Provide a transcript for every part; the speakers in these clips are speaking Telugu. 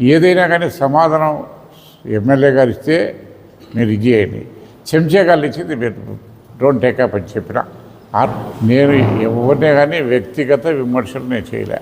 ఏదైనా కానీ సమాధానం ఎమ్మెల్యే గారు ఇస్తే మీరు ఇది చేయండి చెంచా గారు ఇచ్చింది మీరు డోంట్ టేకప్ అని చెప్పిన. నేను ఎవరినే కానీ వ్యక్తిగత విమర్శలు నేను చేయలే.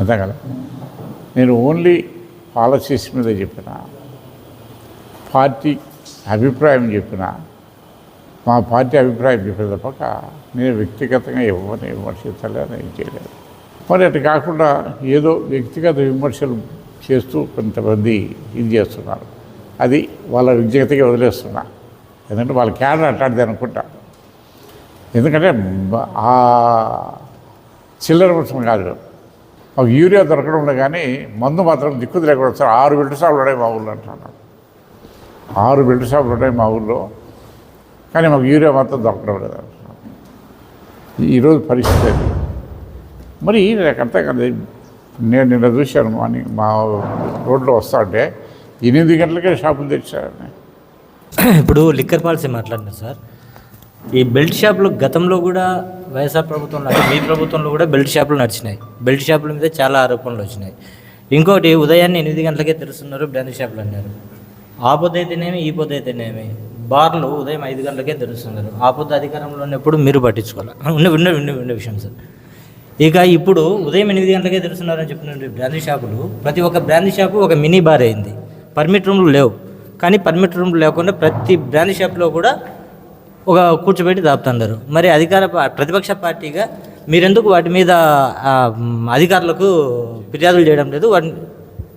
అంతే కదా నేను ఓన్లీ పాలసీస్ మీద చెప్పిన. పార్టీ అభిప్రాయం చెప్పిన. మా పార్టీ అభిప్రాయం చెప్పిన తప్పక నేను వ్యక్తిగతంగా ఎవరిని విమర్శించలే నేను చేయలేదు. మరి అటు కాకుండా ఏదో వ్యక్తిగత విమర్శలు చేస్తూ కొంతమంది ఇది చేస్తున్నారు. అది వాళ్ళ వ్యక్తిగతగా వదిలేస్తున్నా. ఎందుకంటే వాళ్ళ క్యాడర్ అట్లాంటిది అనుకుంటా. ఎందుకంటే ఆ చిల్లర వర్షం కాదు. ఒక యూరియా దొరకడం కానీ మందు మాత్రం దిక్కు లేకుండా వస్తారు. ఆరు బిల్డ్ షాపులు ఉన్నాయి మా ఊళ్ళో అంటున్నాను ఆరు బిల్డ్ షాపులు ఉన్నాయి మా ఊళ్ళో కానీ మాకు యూరియా మాత్రం దొరకడం లేదు అంటున్నాను. ఈరోజు పరిస్థితి అది. మరి నాకు అర్థం కాదు నేను నిన్న చూశాను మార్నింగ్ మా రోడ్లో వస్తా ఉంటే ఎనిమిది గంటలకే షాపులు తెచ్చారని ఇప్పుడు లిక్కర్ పాలసీ మాట్లాడినారు సార్ ఈ బెల్ట్ షాపులు గతంలో కూడా వైఎస్ఆర్ ప్రభుత్వంలో అంటే మీ ప్రభుత్వంలో కూడా బెల్ట్ షాపులు నడిచినాయి. బెల్ట్ షాపుల మీద చాలా ఆరోపణలు వచ్చినాయి. ఇంకోటి ఉదయాన్నే ఎనిమిది గంటలకే తెరుస్తున్నారు బ్రాండ్ షాపులు అన్నారు. ఆ పొద్దు అయితేనేమి ఈ పొద్దు అయితేనేమి బార్లు ఉదయం ఐదు గంటలకే తెరుస్తున్నారు. ఆ పొద్దు అధికారంలో ఉన్నప్పుడు మీరు పట్టించుకోవాలి? ఉన్న విన్న విన్న విషయం సార్. ఇక ఇప్పుడు ఉదయం ఎనిమిది గంటలకే తెరుస్తున్నారని చెప్పిన బ్రాందీ షాపులు. ప్రతి ఒక్క బ్రాందీ షాపు ఒక మినీ బార్ అయింది. పర్మిట్ రూమ్లు లేవు. కానీ పర్మిట్ రూమ్లు లేకుండా ప్రతి బ్రాందీ షాప్లో కూడా ఒక కూర్చోబెట్టి దాపుతున్నారు. మరి అధికార ప్రతిపక్ష పార్టీగా మీరెందుకు వాటి మీద అధికారులకు ఫిర్యాదులు చేయడం లేదు? వాటిని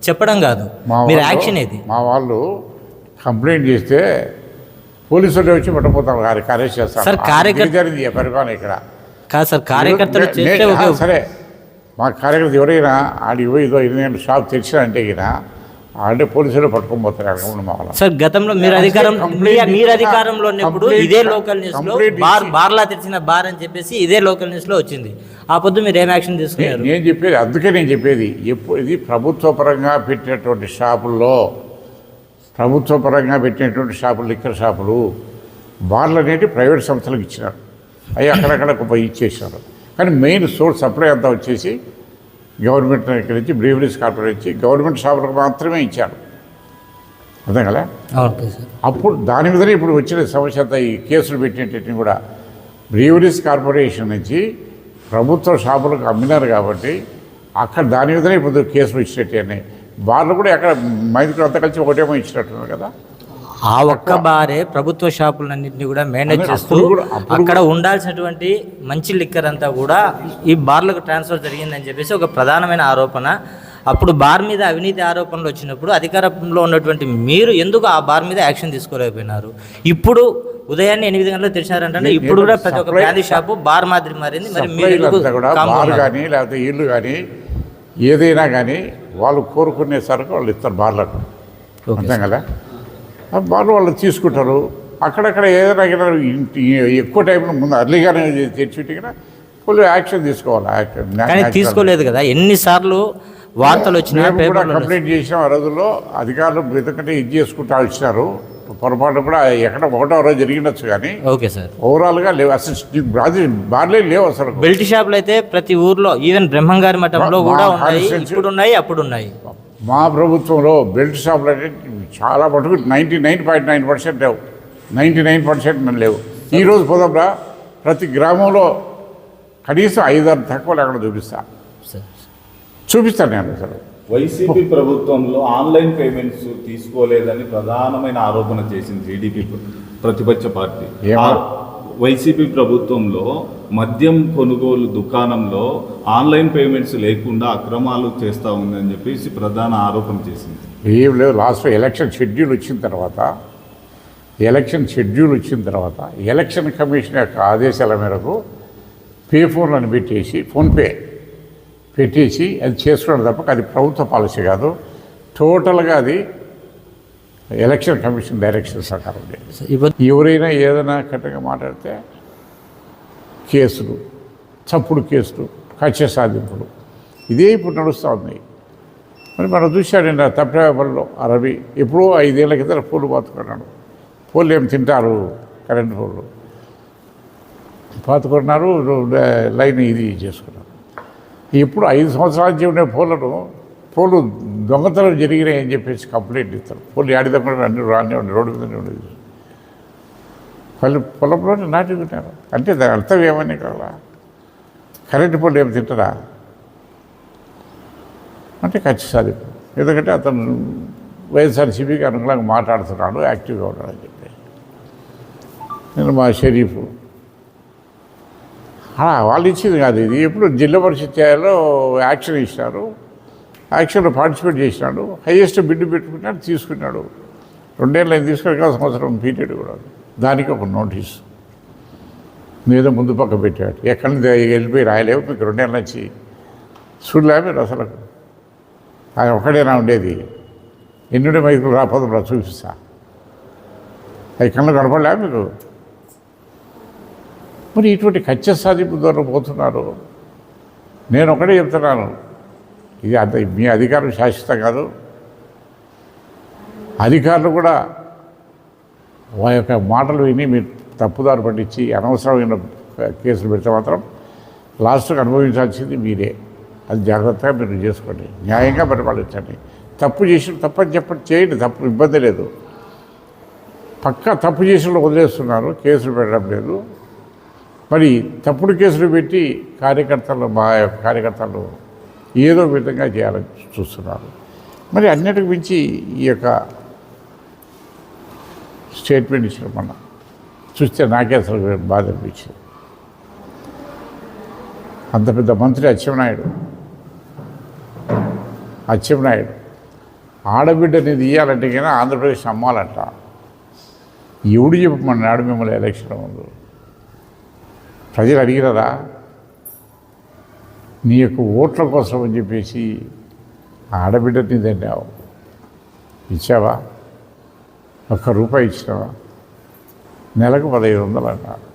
చెప్పడం కాదు. మీరు యాక్షన్ ఇది మా వాళ్ళు కంప్లైంట్ చేస్తే పోలీసులు వచ్చి పట్టపోతాం చేస్తారు సార్, కార్యకర్త- జరిగింది పరిపాలన ఇక్కడ. కాదు సార్ కార్యకర్తలు చేస్తే సరే. మా కార్యకర్త ఎవరైనా పోయి ఇదో గంటల షాప్ తెచ్చినంటే ఇక ఆడే పోలీసులు పట్టుకొని పోతారు సార్ గతంలో మీరు అధికారం మీరు అధికారంలో ఉన్నప్పుడు ఇదే లోకల్ న్యూస్లో బార్ బార్లా తెరిచిన బార్ అని చెప్పేసి ఇదే లోకల్ న్యూస్లో వచ్చింది. ఆ పొద్దు మీరు ఏం యాక్షన్ తీసుకున్నారు? నేను చెప్పేది అందుకే నేను చెప్పేది ఎప్పుడు ఇది ప్రభుత్వ పరంగా పెట్టినటువంటి షాపుల్లో ప్రభుత్వ పరంగా పెట్టినటువంటి షాపులు లిక్కర్ షాపులు బార్లు అనేవి ప్రైవేట్ సంస్థలకు ఇచ్చినారు. అవి అక్కడక్కడ కొంత ఇచ్చేసారు కానీ మెయిన్ సోర్స్ సప్లై అంతా వచ్చేసి గవర్నమెంట్ దగ్గర నుంచి బ్రీవరీస్ కార్పొరేట్ నుంచి గవర్నమెంట్ షాపులకు మాత్రమే ఇచ్చారు. అర్థం కదా? అప్పుడు దాని మీదనే ఇప్పుడు వచ్చిన సమస్య అంతా ఈ కేసులు పెట్టినట్టు కూడా బ్రీవరీస్ కార్పొరేషన్ నుంచి ప్రభుత్వ షాపులకు అమ్మినారు కాబట్టి అక్కడ దాని మీదనే ఇప్పుడు కేసులు ఇచ్చినట్టు బార్లు కూడా ఎక్కడ మైదుకులు అంతా కలిసి ఒకటేమో ఇచ్చినట్టున్నారు కదా? ఆ ఒక్క బారే ప్రభుత్వ షాపులన్నింటినీ కూడా మేనేజ్ చేస్తూ అక్కడ ఉండాల్సినటువంటి మంచి లిక్కర్ అంతా కూడా ఈ బార్లకు ట్రాన్స్ఫర్ జరిగిందని చెప్పేసి ఒక ప్రధానమైన ఆరోపణ. అప్పుడు బార్ మీద అవినీతి ఆరోపణలు వచ్చినప్పుడు అధికారంలో ఉన్నటువంటి మీరు ఎందుకు ఆ బార్ మీద యాక్షన్ తీసుకోలేకపోయినారు? ఇప్పుడు ఉదయాన్నే ఎనిమిది గంటలకు తెరిచారంటే ఇప్పుడు కూడా ప్రతి ఒక్క బ్రాందీ షాపు బార్ మాదిరి మారింది. మరి మీరు? కానీ లేకపోతే ఇల్లు కానీ ఏదైనా కానీ వాళ్ళు కోరుకునే సరుకు వాళ్ళు ఇస్తారు బార్లకు. అర్థం కదా? బార్లు వాళ్ళు తీసుకుంటారు. అక్కడక్కడ ఏదైనా ఎక్కువ టైంలో ముందు అర్లీగానే తెచ్చి కూడా ఫుల్ యాక్షన్ తీసుకోవాలి. యాక్షన్ కానీ తీసుకోలేదు కదా. ఎన్నిసార్లు వార్తలు వచ్చినాయి మేము కూడా కంప్లైంట్ చేసిన ఆ రోజుల్లో. అధికారులు ఎందుకంటే ఇది చేసుకుంటా ఇచ్చినారు పొరపాటు కూడా ఎక్కడ ఒకటో రోజు జరిగినచ్చు కానీ ఓకే సార్. ఓవరాల్గా లేవు. అసలు బాధ- బార్లే లేవు అసలు. బెల్ట్ షాపులు అయితే ప్రతి ఊర్లో ఈవెన్ బ్రహ్మంగారి మఠంలో కూడా ఉన్నాయి. ఇప్పుడు ఉన్నాయి అప్పుడు ఉన్నాయి మా ప్రభుత్వంలో బెల్ట్ షాపులు అంటే చాలా మటుకు ninety nine point nine percent లేవు. నైంటీ నైన్ పర్సెంట్ లేవు. ఈరోజు పోదాంరా ప్రతి గ్రామంలో కనీసం ఐదారు తక్కువ లేకుండా చూపిస్తా. సార్. చూపిస్తాను నేను అసలు. వైసీపీ ప్రభుత్వంలో ఆన్లైన్ పేమెంట్స్ తీసుకోలేదని ప్రధానమైన ఆరోపణ చేసింది టీడీపీ ప్రతిపక్ష పార్టీ. వైసీపీ ప్రభుత్వంలో మద్యం కొనుగోలు దుకాణంలో ఆన్లైన్ పేమెంట్స్ లేకుండా అక్రమాలు చేస్తూ ఉందని చెప్పేసి ప్రధాన ఆరోపణ చేసింది. ఏం లేదు లాస్ట్ ఎలక్షన్ షెడ్యూల్ వచ్చిన తర్వాత ఎలక్షన్ షెడ్యూల్ వచ్చిన తర్వాత ఎలక్షన్ కమిషన్ యొక్క ఆదేశాల మేరకు పే ఫోన్లను పెట్టేసి ఫోన్పే పెట్టేసి అది చేసుకోవడం తప్ప అది ప్రభుత్వ పాలసీ కాదు. టోటల్గా అది ఎలక్షన్ కమిషన్ డైరెక్షన్ ప్రకారం ఇప్పుడు ఎవరైనా ఏదైనా కట్టగా మాట్లాడితే కేసులు చప్పుడు కేసులు కక్ష సాధింపులు. ఇదే ఇప్పుడు నడుస్తూ ఉన్నాయి. మరి మనం చూశాడు నిన్న ఆ రవి ఎప్పుడో ఐదేళ్ళ కింద పూలు పాతుకున్నాడు. పూలు ఏం తింటారు కరెంటు పూలు? పాతుకున్నారు లైన్ ఇది చేసుకున్నారు. ఇప్పుడు ఐదు సంవత్సరాల నుంచి ఉండే పూలను పూలు దొంగతనం జరిగినాయని చెప్పేసి కంప్లైంట్ ఇస్తారు. పోలు యాడి దగ్గర అన్ని రాని రోడ్డు మీద ఉండేది పల్లె పొలంలోనే నాటుకుంటారు అంటే దాని అర్థం ఏమని కావాలా? కరెంటు పోలు ఏమి తింటారా? అంటే ఖచ్చితంగా. ఎందుకంటే అతను వైఎస్ఆర్సీపీకి అనుకూలంగా మాట్లాడుతున్నాడు యాక్టివ్గా ఉన్నాడని చెప్పి. నేను మా షరీఫ్. వాళ్ళు ఇచ్చింది కాదు ఇది. ఎప్పుడు జిల్లా పరిషత్ యాక్షన్ ఇచ్చినారు. యాక్షన్లో పార్టిసిపేట్ చేసినాడు. హైయెస్ట్ బిడ్డు పెట్టుకున్నాడు తీసుకున్నాడు. రెండేళ్ళు ఆయన తీసుకుని సంవత్సరం పీరియడ్ కూడా. దానికి ఒక నోటీస్. ఏదో ముందు పక్క పెట్టాడు. ఎక్కడి నుంచి వెళ్ళిపోయి రాయలేవు మీకు రెండేళ్ళ నుంచి చూడలే మీరు అసలు. ఆయన ఒకడేనా ఉండేది? ఎన్నుడే మైకులు రాపోదు చూపిస్తా. అవి కళ్ళు కనపడలే మీకు? మరి ఇటువంటి కచ్చ సాధింపు ద్వారా పోతున్నారు. నేను ఒకటే చెప్తున్నాను. ఇది అంత మీ అధికారం శాశ్వతం కాదు. అధికారులు కూడా వారి యొక్క మాటలు విని మీరు తప్పుదారు పట్టించి అనవసరమైన కేసులు పెడితే మాత్రం లాస్ట్కి అనుభవించాల్సింది మీరే. అది జాగ్రత్తగా మీరు చేసుకోండి. న్యాయంగా పరిపాలించండి. తప్పు చేసిన తప్పని చెప్పండి చేయండి. తప్పు ఇబ్బంది లేదు. పక్కా తప్పు చేసిన వదిలేస్తున్నారు. కేసులు పెట్టడం లేదు. మరి తప్పుడు కేసులు పెట్టి కార్యకర్తలు మా యొక్క కార్యకర్తలు ఏదో ఒక విధంగా చేయాలని చూస్తున్నారు. మరి అన్నిటికి మించి ఈ యొక్క స్టేట్మెంట్ ఇచ్చిన మొన్న. చూస్తే నాకే అసలు బాధ అనిపించింది. అంత పెద్ద మంత్రి అచ్చెన్నాయుడు. అచ్చెన్నాయుడు. ఆడబిడ్డని తీయాలంటే కానీ ఆంధ్రప్రదేశ్ అమ్మాలంట. ఎవడు చెప్పమన్నాడు మిమ్మల్ని ఎలక్షన్ ముందు? ప్రజలు అడిగినారా? నీ యొక్క ఓట్ల కోసం అని చెప్పేసి ఆడబిడ్డని తిన్నావు. ఇచ్చావా? ఒక్క రూపాయి ఇచ్చినావా నెలకు పదహైదు వందలు అన్నారు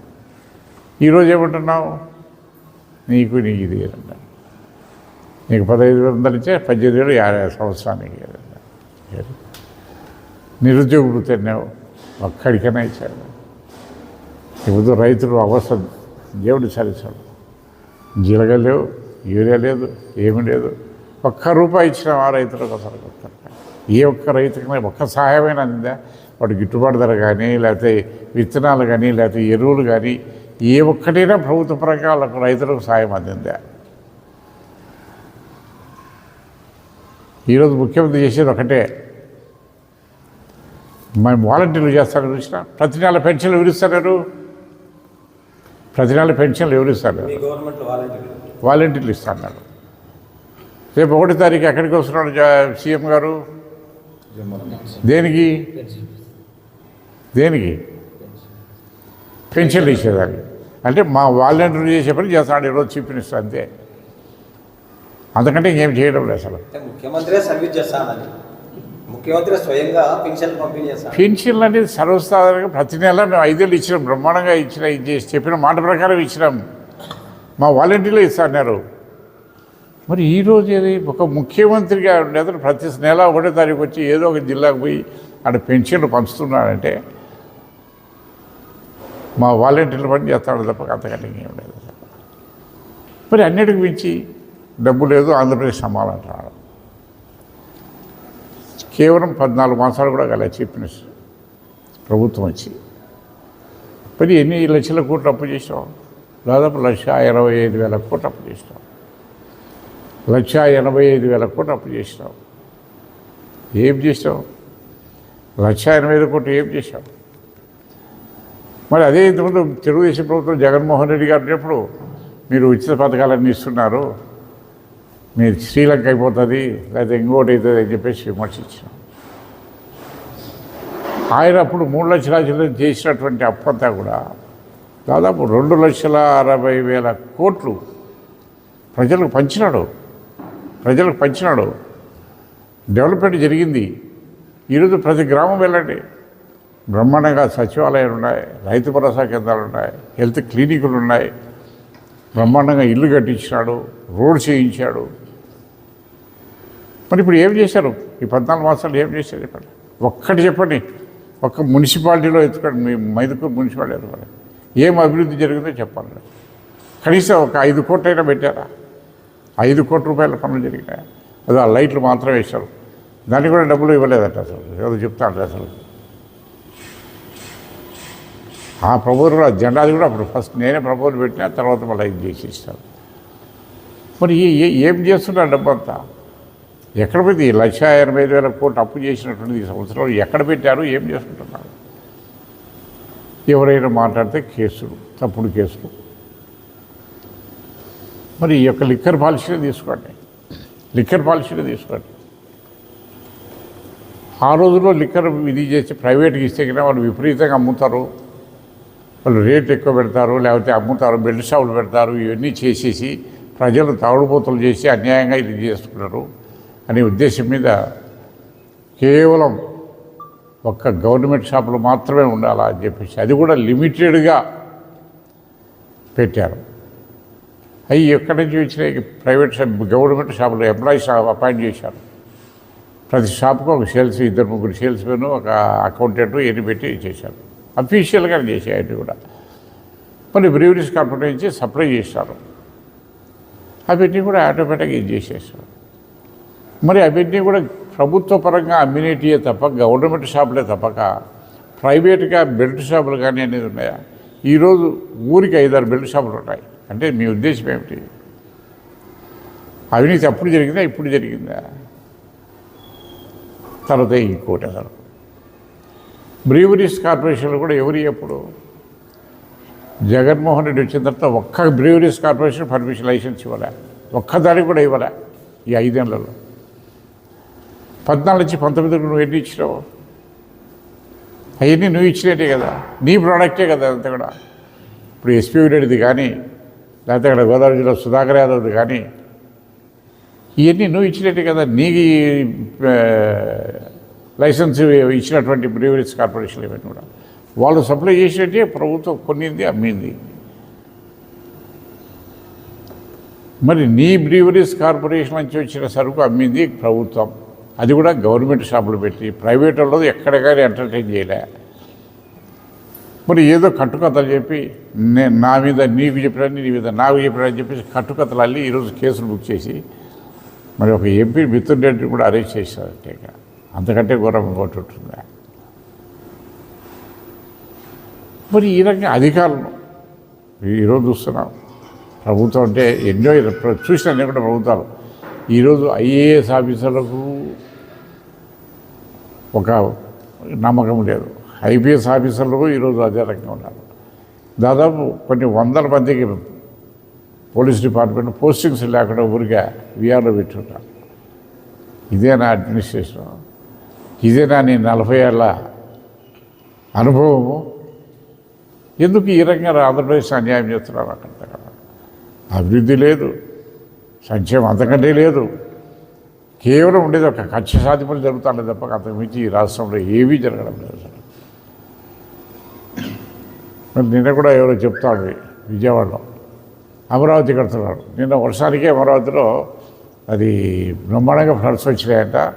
ఈరోజు ఏమంటున్నావు? నీకు నీకు ఇది అంట. నీకు పదహైదు వందలు ఇచ్చే పద్దెనిమిది వేలు యాభై సంవత్సరానికి అన్నారు. నిరుద్యోగులు తిన్నావు ఒక్కడికైనా ఇచ్చాడు ఇప్పుడు రైతులు అవస్థ దేవుడు సరిచాడు జీలగ లేవు యూరియా లేదు ఏమి లేదు. ఒక్క రూపాయి ఇచ్చిన ఆ రైతులకు అసలు ఏ ఒక్క రైతుకైనా ఒక్క సహాయమైన అందిందా? వాడు గిట్టుబాటు ధర కానీ లేకపోతే విత్తనాలు కానీ లేకపోతే ఎరువులు కానీ ఏ ఒక్కటైనా ప్రభుత్వ పరంగా వాళ్ళకు రైతులకు సాయం అందిందా? ఈరోజు ముఖ్యమంత్రి చేసేది ఒకటే. మేము వాలంటీర్లు చేస్తారని చూసిన? ప్రతి నెల పెన్షన్లు ఎవరు ఇస్తున్నారు ప్రతి నెల పెన్షన్లు ఎవరు ఇస్తారు మీ గవర్నమెంట్లో వాలంటీర్ వాలంటీర్లు ఇస్తున్నారు. రేపు ఒకటి తారీఖు ఎక్కడికి వస్తున్నాడు సీఎం గారు? దేనికి? దేనికి? పెన్షన్లు ఇచ్చేదానికి అంటే మా వాలంటీర్లు చేసే పని చేస్తాడు ఈరోజు మినిస్టర్ అంతే. అంతకంటే ఇంకేం చేయడం లేదు అసలు. ముఖ్యమంత్రి సర్వీస్ చేస్తానని. ముఖ్యమంత్రి స్వయంగా పెన్షన్ పంపిణీ పెన్షన్లు అనేది సర్వసాధారణంగా ప్రతి నెల మేము ఐదేళ్ళు ఇచ్చినాం బ్రహ్మాండంగా ఇచ్చిన చెప్పిన మాట ప్రకారం ఇచ్చినాం. మా వాలంటీర్లు ఇస్తున్నారు మరి ఈరోజు ఏది? ఒక ముఖ్యమంత్రిగా ఉండేది ప్రతి నెల ఒకటో తారీఖు వచ్చి ఏదో ఒక జిల్లాకు పోయి అక్కడ పెన్షన్లు పంచుతున్నాడంటే మా వాలంటీర్లు పని చేస్తాడు తప్ప అంతకంటే ఏం లేదు. మరి అన్నిటికి మించి డబ్బు లేదు ఆంధ్రప్రదేశ్ అమ్మాలంటున్నాడు కేవలం పద్నాలుగు మాసాలు కూడా గల చీఫ్ మినిస్టర్. ప్రభుత్వం వచ్చి. మరి ఎన్ని లక్షల కోట్లు అప్పు చేసాం దాదాపు లక్ష ఇరవై ఐదు వేల కోట్లు అప్పు చేసినాం లక్ష ఎనభై ఐదు వేల కోట్లు అప్పు చేసినాం ఏం చేసాం లక్ష ఎనభై ఐదు కోట్లు ఏం చేసాం మరి అదే ఇంతకుముందు తెలుగుదేశం ప్రభుత్వం జగన్మోహన్ రెడ్డి గారు ఉన్నప్పుడు మీరు ఉచిత పథకాలన్నీ ఇస్తున్నారు. మీరు శ్రీలంక అయిపోతుంది లేకపోతే ఇంకోటి అవుతుంది అని చెప్పేసి విమర్శించాం ఆయన అప్పుడు మూడు లక్షల చిల్లర చేసినటువంటి అప్పంతా కూడా దాదాపు రెండు లక్షల అరవై వేల కోట్లు ప్రజలకు పంచినాడు. ప్రజలకు పంచినాడు. డెవలప్మెంట్ జరిగింది. ఈరోజు ప్రతి గ్రామం వెళ్ళండి. బ్రహ్మాండంగా సచివాలయాలు ఉన్నాయి రైతు భరోసా కేంద్రాలు ఉన్నాయి హెల్త్ క్లినిక్లు ఉన్నాయి. బ్రహ్మాండంగా ఇల్లు కట్టించినాడు రోడ్ చేయించాడు. మరి ఇప్పుడు ఏం చేశారు? ఈ పద్నాలుగు మాసాలు ఏం చేశారు చెప్పండి ఒక్కటి చెప్పండి. ఒక్క మున్సిపాలిటీలో ఎత్తుకోండి. మీ మైదుకూరు మున్సిపాలిటీ ఎత్తుకోండి. ఏం అభివృద్ధి జరిగిందో చెప్పండి. కనీసం ఒక ఐదు కోట్లైనా పెట్టారా? ఐదు కోట్ల రూపాయల పనులు జరిగినాయి? అది ఆ లైట్లు మాత్రం వేశారు. దానికి కూడా డబ్బులు ఇవ్వలేదట అసలు. ఏదో చెప్తాను అసలు. ఆ ప్రభుత్వం కూడా జెండాది కూడా అప్పుడు ఫస్ట్ నేనే ప్రభుత్వం పెట్టిన తర్వాత మళ్ళీ ఇది చేసేస్తాను మరి ఏ- ఏ- ఏం చేస్తున్నారు డబ్బంతా? ఎక్కడ పెట్టి ఈ లక్ష ఎనభై ఐదు వేల కోట్లు అప్పు చేసినటువంటి ఈ సంవత్సరం ఎక్కడ పెట్టారు? ఏం చేసుకుంటున్నారు ఎవరైనా మాట్లాడితే కేసులు తప్పుడు కేసులు. మరి ఈ యొక్క లిక్కర్ పాలసీని తీసుకోండి. లిక్కర్ పాలసీని తీసుకోండి. ఆ రోజుల్లో లిక్కర్ ఇది చేసి ప్రైవేట్కి ఇస్తే కన్నా వాళ్ళు విపరీతంగా అమ్ముతారు. వాళ్ళు రేట్ ఎక్కువ పెడతారు లేకపోతే అమ్ముతారు బెల్ట్ షాపులు పెడతారు ఇవన్నీ చేసేసి ప్రజలు తాగుడుపోతలు చేసి అన్యాయంగా ఇది చేసుకున్నారు అనే ఉద్దేశం మీద కేవలం ఒక్క గవర్నమెంట్ షాపులు మాత్రమే ఉండాలా అని చెప్పేసి అది కూడా లిమిటెడ్గా పెట్టారు. అవి ఎక్కడి నుంచి వచ్చినాయి? ప్రైవేట్ షాప్ గవర్నమెంట్ షాపులు ఎంప్లాయీస్ అపాయింట్ చేశారు. ప్రతి షాప్కు ఒక సేల్స్ ఇద్దరు ముగ్గురు సేల్స్ మెన్ ఒక అకౌంటెంట్ ఎన్ని పెట్టి చేశారు. అఫీషియల్గా చేసేయండి కూడా. మరి బ్రీవరీస్ కార్పొరేట్ నుంచి సప్లై చేశారు అవన్నీ కూడా ఆటోమేటిక్గా ఇది చేసేసారు మరి అవన్నీ కూడా ప్రభుత్వ పరంగా అమ్యూనిటీయే తప్ప గవర్నమెంట్ షాపులే తప్పక ప్రైవేట్గా బెల్ట్ షాపులు కానీ అనేది ఉన్నాయా? ఈరోజు ఊరికి ఐదారు బెల్ట్ షాపులు ఉన్నాయి అంటే మీ ఉద్దేశం ఏమిటి? అవినీతి అప్పుడు జరిగిందా? ఇప్పుడు జరిగిందా? తర్వాత ఇంకోటి అసలు బ్రీవరీస్ కార్పొరేషన్లు కూడా ఎవరు ఎప్పుడు? జగన్మోహన్ రెడ్డి వచ్చిన తర్వాత ఒక్క బ్రీవరీస్ కార్పొరేషన్ పర్మిషన్ లైసెన్స్ ఇవ్వలే. ఒక్కదానికి కూడా ఇవ్వలే ఈ ఐదేళ్ళలో. పద్నాలుగు నుంచి పంతొమ్మిదికి నువ్వు ఎన్ని ఇచ్చినావు? అవన్నీ నువ్వు ఇచ్చినట్టే కదా. నీ ప్రోడక్టే కదా అంతా కూడా. ఇప్పుడు ఎస్పీ రెడ్డిది కానీ లేకపోతే అక్కడ గోదావరి జిల్లా సుధాకర్ యాదవ్ది కానీ ఇవన్నీ నువ్వు ఇచ్చినట్టే కదా. నీకు లైసెన్స్ ఇచ్చినటువంటి బ్రీవరీస్ కార్పొరేషన్ ఇవన్నీ కూడా. వాళ్ళు సప్లై చేసినట్టే ప్రభుత్వం కొన్నింది అమ్మింది. మరి నీ బ్రీవరీస్ కార్పొరేషన్ నుంచి వచ్చిన సరుకు అమ్మింది ప్రభుత్వం. అది కూడా గవర్నమెంట్ షాపులు పెట్టి ప్రైవేట్ వాళ్ళు ఎక్కడ కానీ ఎంటర్టైన్ చేయలే. మరి ఏదో కట్టుకథలు చెప్పి నేను నా మీద నీకు చెప్పినని నీ మీద నాకు చెప్పినని చెప్పేసి కట్టుకథలు అల్లి ఈరోజు కేసులు బుక్ చేసి మరి ఒక ఎంపీ మిథున్ రెడ్డి కూడా అరెస్ట్ చేశారు అంటే అంతకంటే ఘోరం ఇంకోటి ఉంటుందా. మరి ఈ రకంగా అధికారులు ఈరోజు చూస్తున్నాం. ప్రభుత్వం అంటే ఎన్నో చూసిన నేను కూడా ప్రభుత్వాలు. ఈరోజు ఐఏఎస్ ఆఫీసర్లకు ఒక నమ్మకం లేదు. ఐపీఎస్ ఆఫీసర్లకు ఈరోజు అదే రకంగా ఉన్నారు. దాదాపు కొన్ని వందల మందికి పోలీస్ డిపార్ట్మెంట్ పోస్టింగ్స్ లేకుండా ఊరిగా విఆర్లో పెట్టున్నారు ఇదే నా అడ్మినిస్ట్రేషన్? ఇదే నా నేను నలభై ఏళ్ళ అనుభవము. ఎందుకు ఈ రకంగా ఆంధ్రప్రదేశ్ అన్యాయం చేస్తున్నారు అక్కడ అభివృద్ధి లేదు సంక్షేమం అంతకంటే లేదు. కేవలం ఉండేది ఒక కక్ష సాధింపులు జరుగుతాయి తప్ప అంతకుమించి ఈ రాష్ట్రంలో ఏమీ జరగడం లేదు అసలు. మరి నిన్న కూడా ఎవరో చెప్తాడు విజయవాడలో. అమరావతి కడుతున్నారు. నిన్న వర్షానికే అమరావతిలో అది బ్రహ్మాండంగా floods వచ్చినాయంట.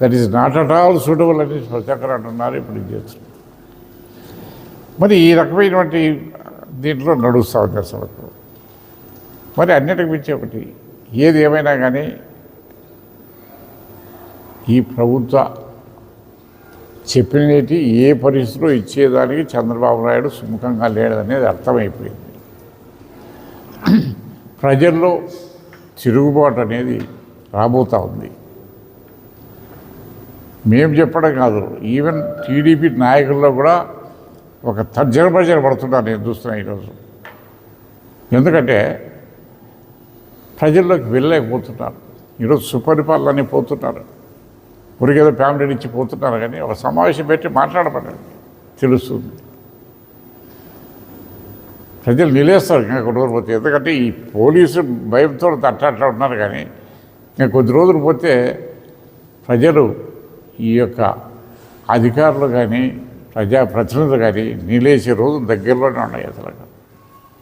That is not at all suitable అని ప్రతి అంటున్నారు ఇప్పుడు ఇది చేస్తున్నారు మరి ఈ రకమైనటువంటి దీంట్లో నడుస్తూ ఉంది అసలు. మరి అన్నిటికి మించి ఒకటి ఏది ఏమైనా కానీ ఈ ప్రభుత్వ చెప్పినటి ఏ పరిస్థితిలో ఇచ్చేదానికి చంద్రబాబు నాయుడు సుముఖంగా లేడనేది అర్థమైపోయింది. ప్రజల్లో తిరుగుబాటు అనేది రాబోతూ ఉంది. మేము చెప్పడం కాదు. ఈవెన్ టీడీపీ నాయకుల్లో కూడా ఒక తర్జన భర్జన పడుతున్నారు నేను చూస్తున్నా ఈరోజు. ఎందుకంటే ప్రజల్లోకి వెళ్ళలేకపోతున్నారు. ఈరోజు సుపరిపాలన పోతున్నారు. ఊరికేదో ఫ్యామిలీ నుంచి పోతున్నారు కానీ ఒక సమావేశం పెట్టి మాట్లాడబడండి తెలుస్తుంది. ప్రజలు నిలేస్తారు ఇంకా కొన్ని రోజులు పోతే. ఎందుకంటే ఈ పోలీసు భయంతో అట్లా అట్లా ఉన్నారు కానీ ఇంకా కొద్ది రోజులు పోతే ప్రజలు ఈ యొక్క అధికారులు కానీ ప్రజాప్రతినిధులు కానీ నిలేసే రోజు దగ్గరలోనే ఉన్నాయి అసలు.